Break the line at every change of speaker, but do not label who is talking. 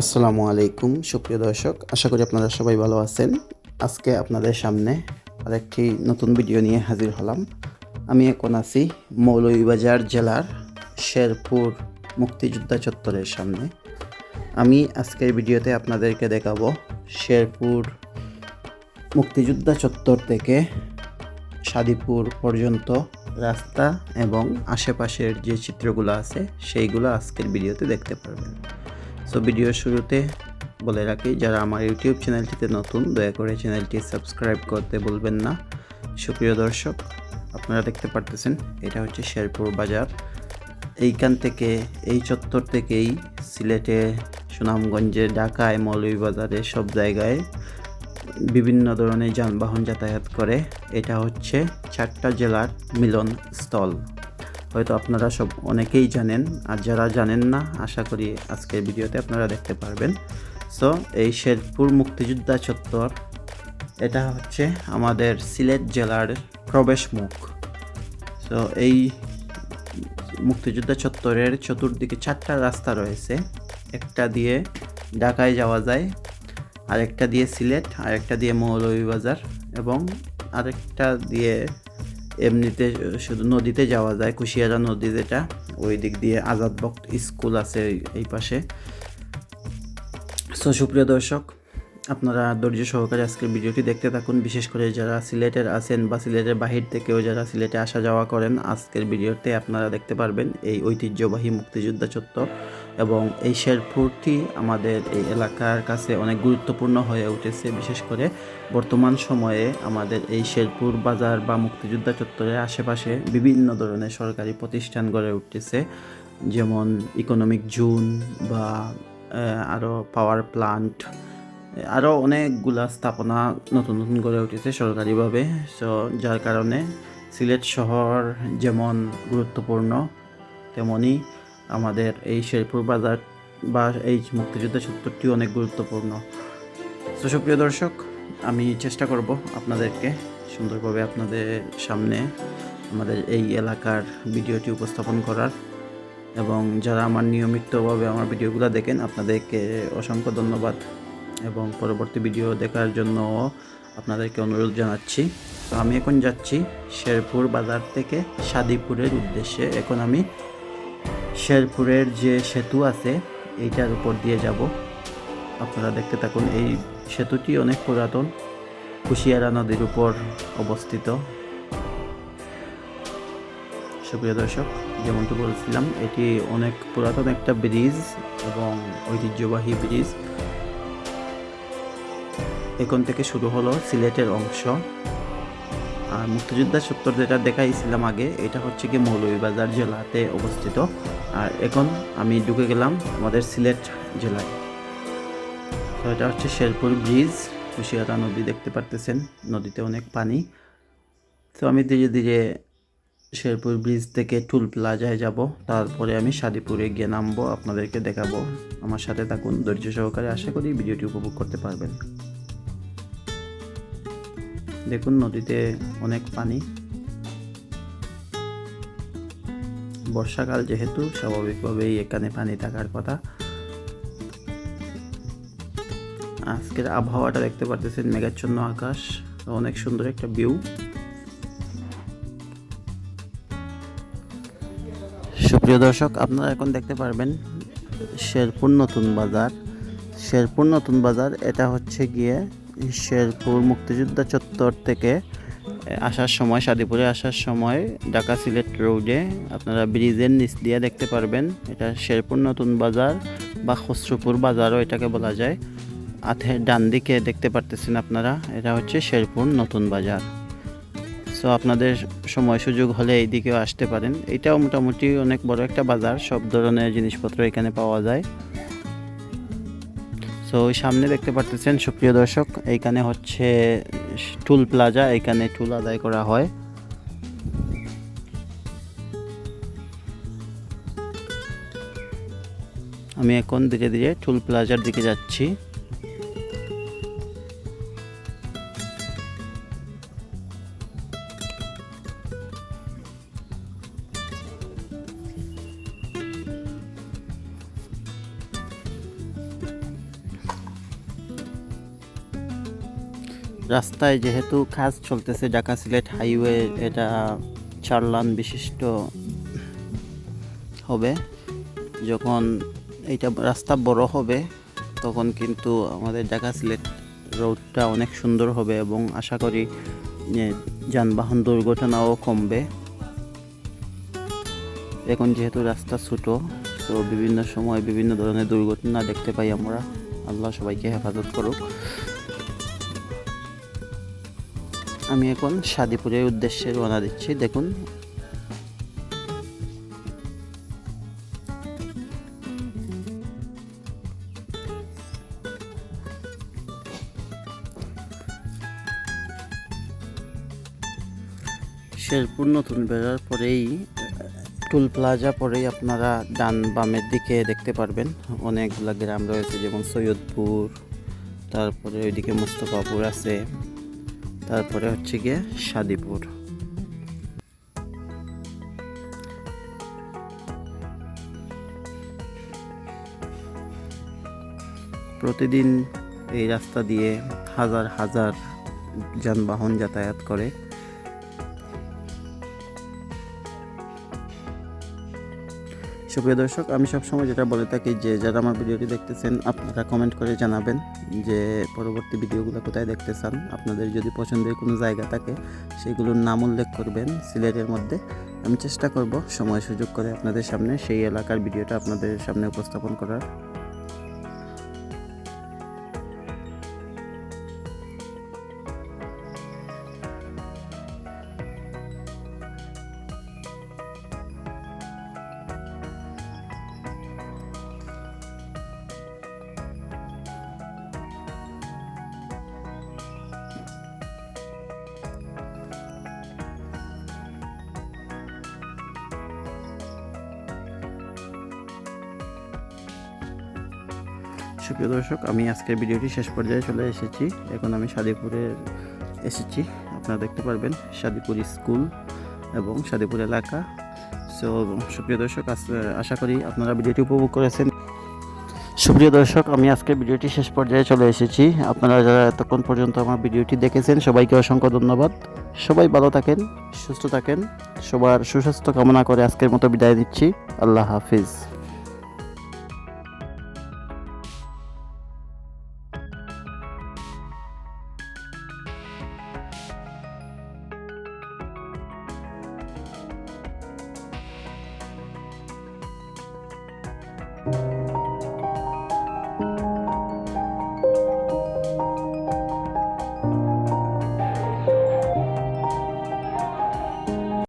আসসালামু আলাইকুম, সুপ্রিয় দর্শক। আশা করি আপনারা সবাই ভালো আছেন। আজকে আপনাদের সামনে আরেকটি নতুন ভিডিও নিয়ে হাজির হলাম। আমি এখন আছি মৌলভীবাজার জেলার শেরপুর মুক্তিযোদ্ধা চত্বরের সামনে। আমি আজকের ভিডিওতে আপনাদেরকে দেখাবো শেরপুর মুক্তিযোদ্ধা চত্বর থেকে সাদিপুর পর্যন্ত রাস্তা এবং আশেপাশের যে চিত্রগুলো আছে, সেইগুলো আজকের ভিডিওতে দেখতে পারবেন। সো ভিডিওর শুরুতে বলে রাখি, যারা আমার ইউটিউব চ্যানেলটিতে নতুন, দয়া করে চ্যানেলটি সাবস্ক্রাইব করতে বলবেন না। সুপ্রিয় দর্শক, আপনারা দেখতে পারতেছেন, এটা হচ্ছে শেরপুর বাজার। এইখান থেকে, এই চত্বর থেকেই সিলেটে, সুনামগঞ্জে, ঢাকায়, মৌলভীবাজারে সব জায়গায় বিভিন্ন ধরনের যানবাহন যাতায়াত করে। এটা হচ্ছে চারটা জেলার মিলন স্থল হয়তো আপনারা সব অনেকেই জানেন, আর যারা জানেন না, আশা করি আজকের ভিডিওতে আপনারা দেখতে পারবেন। সো এই শেরপুর মুক্তিযোদ্ধা চত্বর, এটা হচ্ছে আমাদের সিলেট জেলার প্রবেশ মুখ। সো এই মুক্তিযোদ্ধা চত্বরের চতুর্দিকে চারটা রাস্তা রয়েছে। একটা দিয়ে ঢাকায় যাওয়া যায়, আরেকটা দিয়ে সিলেট, আরেকটা দিয়ে মৌলভীবাজার এবং আরেকটা দিয়ে এমনিতে শুধু নদীতে যাওয়া যায়, কুশিয়ারা নদী যেটা ওই দিক দিয়ে আজাদ বক্ত স্কুল আছে এই- পাশে। সো সুপ্রিয় দর্শক আপনারা ধৈর্য সহকারে আজকের ভিডিওটি দেখতে থাকুন। বিশেষ করে যারা সিলেটের আছেন বা সিলেটের বাহির থেকেও যারা সিলেটে আসা যাওয়া করেন, আজকের ভিডিওতে আপনারা দেখতে পারবেন এই ঐতিহ্যবাহী মুক্তিযোদ্ধা চত্বর এবং এই শেরপুরটি আমাদের এই এলাকার কাছে অনেক গুরুত্বপূর্ণ হয়ে উঠেছে। বিশেষ করে বর্তমান সময়ে আমাদের এই শেরপুর বাজার বা মুক্তিযোদ্ধা চত্বরের আশেপাশে বিভিন্ন ধরনের সরকারি প্রতিষ্ঠান গড়ে উঠতেছে যেমন ইকোনমিক জোন বা আরও পাওয়ার প্লান্ট আরও অনেকগুলা স্থাপনা নতুন নতুন গড়ে উঠেছে সরকারিভাবে। সো যার কারণে সিলেট শহর যেমন গুরুত্বপূর্ণ, তেমনি আমাদের এই শেরপুর বাজার বা এই মুক্তিযোদ্ধা চত্বরটি অনেক গুরুত্বপূর্ণ। তো সুপ্রিয় দর্শক, আমি চেষ্টা করব আপনাদেরকে সুন্দরভাবে আপনাদের সামনে আমাদের এই এলাকার ভিডিওটি উপস্থাপন করার। এবং যারা আমার নিয়মিতভাবে আমার ভিডিওগুলো দেখেন, আপনাদেরকে অসংখ্য ধন্যবাদ। এবং পরবর্তী ভিডিও দেখার জন্য আপনাদেরকে অনুরোধ জানাচ্ছি। তো আমি এখন যাচ্ছি শেরপুর বাজার থেকে সাদিপুরের উদ্দেশ্যে। এখন আমি শেরপুরের যে সেতু আছে, এইটার উপর দিয়ে যাব। আপনারা দেখতে থাকুন, এই সেতুটি অনেক পুরাতন। কুশিয়ারা নদীর উপর অবস্থিত। সুপ্রিয় দর্শক, যেমনটি বলছিলাম, এটি অনেক পুরাতন একটা ব্রিজ এবং ঐতিহ্যবাহী ব্রিজ। এখন থেকে শুরু হলো সিলেটের অংশ। আর মুক্তিযোদ্ধা সত্তর যেটা দেখাইছিলাম আগে, এটা হচ্ছে কি মৌলভীবাজার জেলাতে অবস্থিত। আর এখন আমি ঢুকে গেলাম আমাদের সিলেট জেলায়। তো এটা হচ্ছে শেরপুর ব্রিজ কুশিয়ারা নদী দেখতে পারতেছেন, নদীতে অনেক পানি। তো আমি ধীরে ধীরে শেরপুর ব্রিজ থেকে টুল প্লাজায় যাব, তারপরে আমি সাদিপুরে গিয়ে নামবো, আপনাদেরকে দেখাবো। আমার সাথে থাকুন, ধৈর্য সহকারে আশা করি ভিডিওটি উপভোগ করতে পারবেন। দেখুন নদীতে অনেক পানি। বর্ষাকাল যেহেতু, স্বাভাবিকভাবেই এখানে পানি থাকার কথা। আজকের আবহাওয়াটা দেখতে পারতেছেন, মেঘাচ্ছন্ন আকাশ, অনেক সুন্দর একটা ভিউ সুপ্রিয় দর্শক, আপনারা এখন দেখতে পারবেন শেরপুর নতুন বাজার। শেরপুর নতুন বাজার, এটা হচ্ছে গিয়ে শেরপুর মুক্তিযোদ্ধা চত্বর থেকে আসার সময়, সাদিপুরে আসার সময় ঢাকা সিলেট রোডে আপনারা ব্রিজের নিচ দিয়ে দেখতে পারবেন। এটা শেরপুর নতুন বাজার বা খসরুপুর বাজারও এটাকে বলা যায়। আথে ডান দিকে দেখতে পারতেছেন আপনারা, এটা হচ্ছে শেরপুর নতুন বাজার। সো আপনাদের সময় সুযোগ হলে এই দিকেও আসতে পারেন। এটাও মোটামুটি অনেক বড় একটা বাজার, সব ধরনের জিনিসপত্র এখানে পাওয়া যায়। সো সামনে দেখতে পারতেছেন, সুপ্রিয় দর্শক, এইখানে হচ্ছে টুল প্লাজা এখানে টুল আদায় করা হয়। আমি এখন ধীরে ধীরে টুল প্লাজার দিকে যাচ্ছি। রাস্তায় যেহেতু কাজ চলতেছে, ঢাকা সিলেট হাইওয়ে, এটা চার লান বিশিষ্ট হবে। যখন এইটা রাস্তা বড় হবে, তখন কিন্তু আমাদের ঢাকা সিলেট রোডটা অনেক সুন্দর হবে এবং আশা করি যানবাহন দুর্ঘটনাও কমবে। এখন যেহেতু রাস্তা ছোটো, তো বিভিন্ন সময় বিভিন্ন ধরনের দুর্ঘটনা দেখতে পাই আমরা। আল্লাহ সবাইকে হেফাজত করুক। আমি এখন শাদিপুরের উদ্দেশ্যে রওনা দিচ্ছি, দেখুন। শেরপুর নতুন বেড়ার পরেই, টুল প্লাজা পরেই আপনারা ডান বামের দিকে দেখতে পারবেন। অনেকগুলা গ্রাম রয়েছে, যেমন সৈয়দপুর, তারপরে ওইদিকে মুস্তফাপুর আছে। তারপরে হচ্ছে গিয়ে সাদিপুর প্রতিদিন এই রাস্তা দিয়ে হাজার হাজার যানবাহন যাতায়াত করে। সুপ্রিয় দর্শক, আমি সবসময় যেটা বলে থাকি যে, যারা আমার ভিডিওটি দেখতেছেন, আপনারা কমেন্ট করে জানাবেন যে, পরবর্তী ভিডিওগুলো কোথায় দেখতে চান। আপনাদের যদি পছন্দের কোনো জায়গা থাকে, সেগুলোর নাম উল্লেখ করবেন সিলেটের মধ্যে। আমি চেষ্টা করব সময় সুযোগ করে আপনাদের সামনে সেই এলাকার ভিডিওটা আপনাদের সামনে উপস্থাপন করার। সুপ্রিয় দর্শক, আমি আজকের ভিডিওটি শেষ পর্যায়ে চলে এসেছি। এখন আমি শাদিপুরে এসেছি। আপনারা দেখতে পারবেন শাদিপুর স্কুল এবং শাদিপুর এলাকা। সো সুপ্রিয় দর্শক আশা করি আপনারা ভিডিওটি উপভোগ করেছেন। সুপ্রিয় দর্শক, আমি আজকের ভিডিওটি শেষ পর্যায়ে চলে এসেছি। আপনারা যারা এতক্ষণ পর্যন্ত আমার ভিডিওটি দেখেছেন, সবাইকে অসংখ্য ধন্যবাদ। সবাই ভালো থাকেন, সুস্থ থাকেন। সবার সুস্বাস্থ্য কামনা করে আজকের মতো বিদায় দিচ্ছি আল্লাহ হাফিজ। Thank you.